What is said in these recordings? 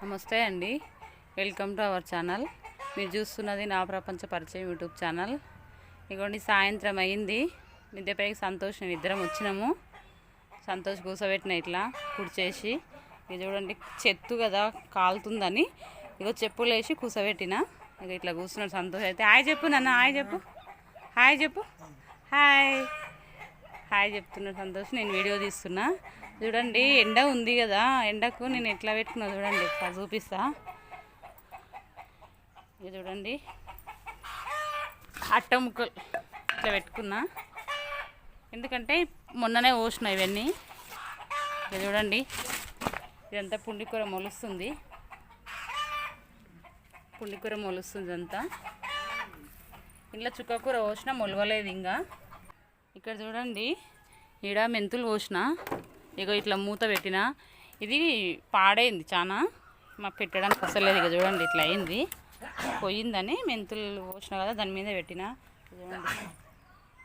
నమస్తే అండి. Welcome to our channel. మీరు చూస్తున్నది నా ప్రపంచ పరిచయం యూట్యూబ్ ఛానల్. ఇగోండి సాయంత్రం అయింది. మిద్దెపైకి సంతోష్ నేను ఇద్దరం వచ్చినాము. సంతోష్ కూసబెట్టిన ఇట్లా కుడిచేసి ఇది చూడండి చెత్తు కదా కాలుతుందని. ఇగో చెప్పులు వేసి కూసబెట్టిన. ఇక ఇట్లా కూర్చున్నాడు సంతోష్ అయితే. హాయ్ చెప్పు నన్ను హాయ్ చెప్పు. హాయ్ చెప్పు. హాయ్. హాయ్ చెప్తున్నాడు సంతోష్ నేను వీడియో తీస్తున్నా. చూడండి ఎండ ఉంది కదా ఎండకు నేను ఎట్లా పెట్టుకున్నా చూడండి చూపిస్తా. ఇది చూడండి అట్ట ముక్కలు ఇట్లా పెట్టుకున్నా. ఎందుకంటే మొన్ననే పోసిన ఇవన్నీ. ఇది చూడండి ఇదంతా పుండికూర మొలుస్తుంది. పుండికూర మొలుస్తుంది అంతా. ఇంట్లో చుక్కకూర పోసిన మొలవలేదు ఇంకా. ఇక్కడ చూడండి ఈడ మెంతులు పోసిన. ఇగో ఇట్లా మూత పెట్టిన. ఇది పాడైంది చాలా మాకు పెట్టడానికి వస్తలేదు ఇక చూడండి ఇట్లా అయింది. పోయిందని మెంతులు పోసిన కదా దాని మీద పెట్టిన. చూడండి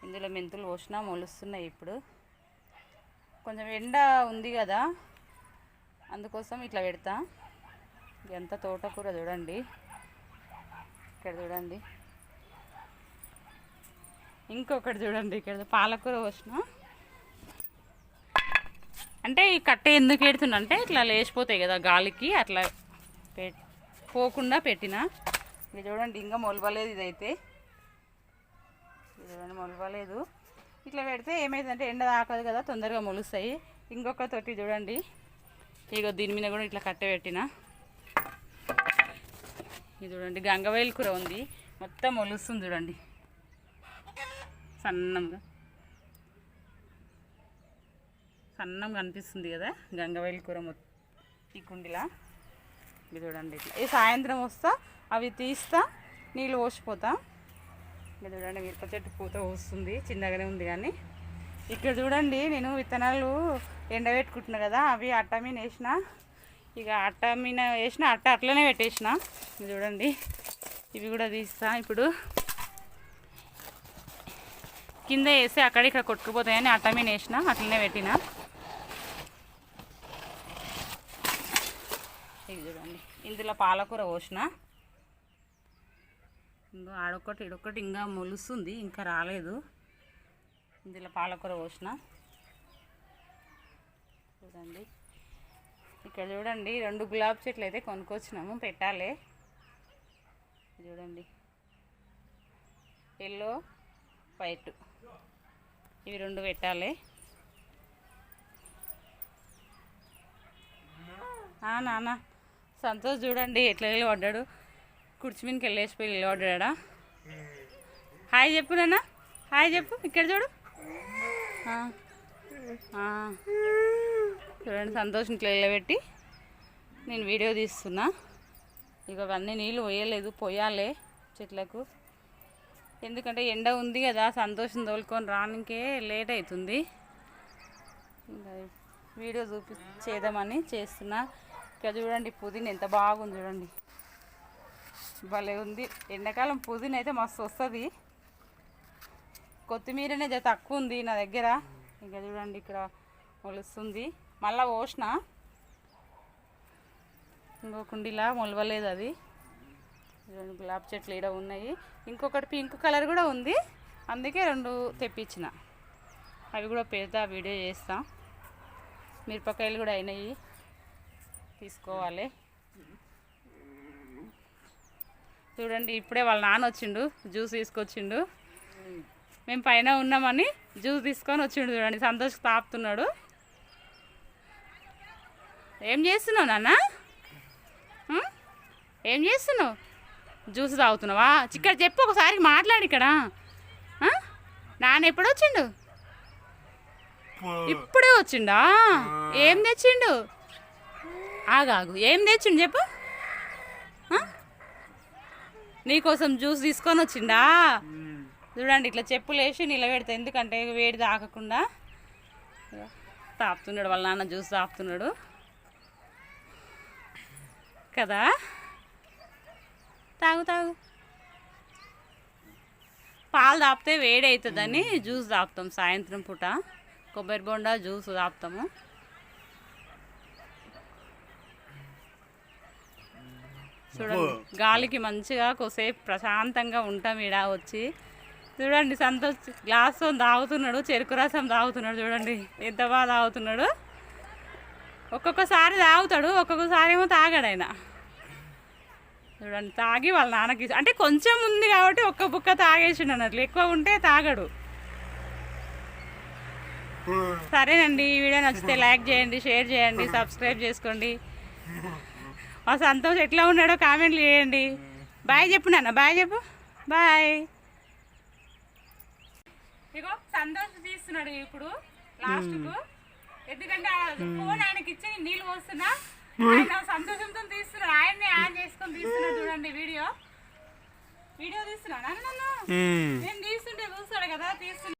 ఇందులో మెంతులు పోసిన మొలుస్తున్నాయి ఇప్పుడు. కొంచెం ఎండ ఉంది కదా అందుకోసం ఇట్లా పెడతా. ఎంత తోటకూర చూడండి. ఇక్కడ చూడండి. ఇంకొకటి చూడండి ఇక్కడ పాలకూర పోసిన. అంటే ఈ కట్ట ఎందుకు పెడుతున్నా అంటే ఇట్లా లేచిపోతాయి కదా గాలికి అట్లా పె పోకుండా పెట్టిన. ఇది చూడండి ఇంకా మొలవలేదు ఇదైతే. ఇది చూడండి మొలవలేదు. ఇట్లా పెడితే ఏమైందంటే ఎండ తాకదు కదా తొందరగా మొలుస్తాయి. ఇంకొక తొట్టి చూడండి. ఇగో దీని మీద కూడా ఇట్లా కట్టె పెట్టిన. ఇది చూడండి గంగవేలు కూర ఉంది. మొత్తం మొలుస్తుంది చూడండి. సన్నంగా. సన్నం కనిపిస్తుంది కదా గంగవేలి కూర ఈ కుండిలా. ఇది చూడండి ఇట్లా. ఈ సాయంత్రం వస్తా అవి తీస్తా నీళ్ళు పోసిపోతా. ఇది చూడండి మిరప చెట్టు పూత వస్తుంది చిన్నగానే ఉంది కానీ. ఇక్కడ చూడండి నేను విత్తనాలు ఎండబెట్టుకుంటున్నా కదా అవి అట్ట మీద వేసిన. ఇక అట్ట మీద వేసిన అట్ట అట్లనే పెట్టేసిన. చూడండి ఇవి కూడా తీస్తా ఇప్పుడు. కింద వేసి అక్కడ ఇక్కడ కొట్టుకుపోతాయని అట్ట మీద వేసిన అట్లనే పెట్టిన ఇది చూడండి ఇందులో పాలకూర పోసిన. ఇంకో ఆడొక్కటి ఇడొక్కటి ఇంకా మొలుస్తుంది ఇంకా రాలేదు. ఇందులో పాలకూర పోసిన. చూడండి. ఇక్కడ చూడండి రెండు గులాబీ చెట్లు అయితే కొనుక్కొచ్చినాము పెట్టాలి. చూడండి. Yellow white. ఇవి రెండు పెట్టాలి. నానా సంతోష్ చూడండి ఎట్లా నిలబడ్డాడు. కుర్చీ మీదకి వెళ్ళేసిపోయి నిలబడ్డాడా. హాయ్ చెప్పు నాన్న. హాయ్ చెప్పు. ఇక్కడ చూడు. చూడండి సంతోష్ ఇట్లా నిలబెట్టి నేను వీడియో తీస్తున్నా. ఇక అవన్నీ నీళ్ళు పోయలేదు పోయాలే చెట్లకు. ఎందుకంటే ఎండ ఉంది కదా సంతోషం తోలుకొని రానికే లేట్ అవుతుంది. వీడియో చూపి చేద్దామని చేస్తున్నా. ఇక్కడ చూడండి పుదీన ఎంత బాగుంది చూడండి. భలే ఉంది. ఎండాకాలం పుదీన అయితే మస్తు వస్తుంది. కొత్తిమీరనే జర తక్కువ ఉంది నా దగ్గర. ఇంకా చూడండి ఇక్కడ మొలుస్తుంది. మళ్ళా పోసిన. ఇంకో కుండీలా మొలవలేదు అది. రెండు గులాబీ చెట్లు ఇక్కడ ఉన్నాయి. ఇంకొకటి పింక్ కలర్ కూడా ఉంది. అందుకే రెండు తెప్పించిన. అవి కూడా పెద్ద వీడియో చేస్తా. మిరపకాయలు కూడా అయినాయి. తీసుకోవాలి. చూడండి ఇప్పుడే వాళ్ళ నాన్న వచ్చిండు జ్యూస్ తీసుకొచ్చిండు. మేము పైన ఉన్నామని జ్యూస్ తీసుకొని వచ్చిండు చూడండి సంతోష్ తాపుతున్నాడు ఏం చేస్తున్నావు నాన్న? ఏం చేస్తున్నావు? జ్యూస్ తాగుతున్నావా? ఇక్కడ చెప్పు ఒకసారి మాట్లాడి ఇక్కడ? నాన్న ఎప్పుడు వచ్చిండు? ఇప్పుడే? వచ్చిండా? ఏం తెచ్చిండు? ఆగాగు. ఏం తెచ్చిండు చెప్పు? నీకోసం జ్యూస్ తీసుకొని వచ్చిండా? చూడండి ఇట్లా చెప్పులు వేసి నిలబెడతా. ఎందుకంటే వేడి తాకకుండా. తాపుతున్నాడు వాళ్ళ నాన్న జ్యూస్ తాపుతున్నాడు. కదా? తాగు తాగు. పాలు తాపితే వేడి అవుతుందని జ్యూస్ తాపుతాం సాయంత్రం పూట. కొబ్బరి బొండ జ్యూస్ తాపుతాము. చూడండి. గాలికి మంచిగా కొద్దిసేపు ప్రశాంతంగా ఉంటాం ఈడ వచ్చి. చూడండి సంతోష్ గ్లాస్తో తాగుతున్నాడు చెరుకు రసం తాగుతున్నాడు చూడండి. ఎంత బాగా తాగుతున్నాడు. ఒక్కొక్కసారి తాగుతాడు ఒక్కొక్కసారి ఏమో తాగాడు ఆయన. చూడండి తాగి వాళ్ళ నాన్నకి అంటే కొంచెం ఉంది కాబట్టి ఒక్క బుక్క తాగేసిండు అన్నట్లు. ఎక్కువ ఉంటే తాగడు. సరేనండి ఈ వీడియో నచ్చితే లైక్ చేయండి షేర్ చేయండి సబ్స్క్రైబ్ చేసుకోండి. మా సంతోష్ ఎట్లా ఉన్నాడో కామెంట్లు చేయండి. బాయ్ చెప్పు నాన్న బాయ్ చెప్పు. బాయ్ ఇగో సంతోష్ తీస్తున్నాడు ఇప్పుడు లాస్ట్కు ఎందుకంటే ఆ ఫోన్ ఆయనకి ఇచ్చి నీళ్ళు పోస్తున్నా. ఆయన సంతోషంతో తీస్తున్నాడు ఆయన్ని ఆన్ చేసుకొని తీస్తున్నాడు చూడండి వీడియో. వీడియో తీస్తున్నాడు నన్ను? నేను తీస్తుంటే చూస్తాడు కదా తీస్తున్నా.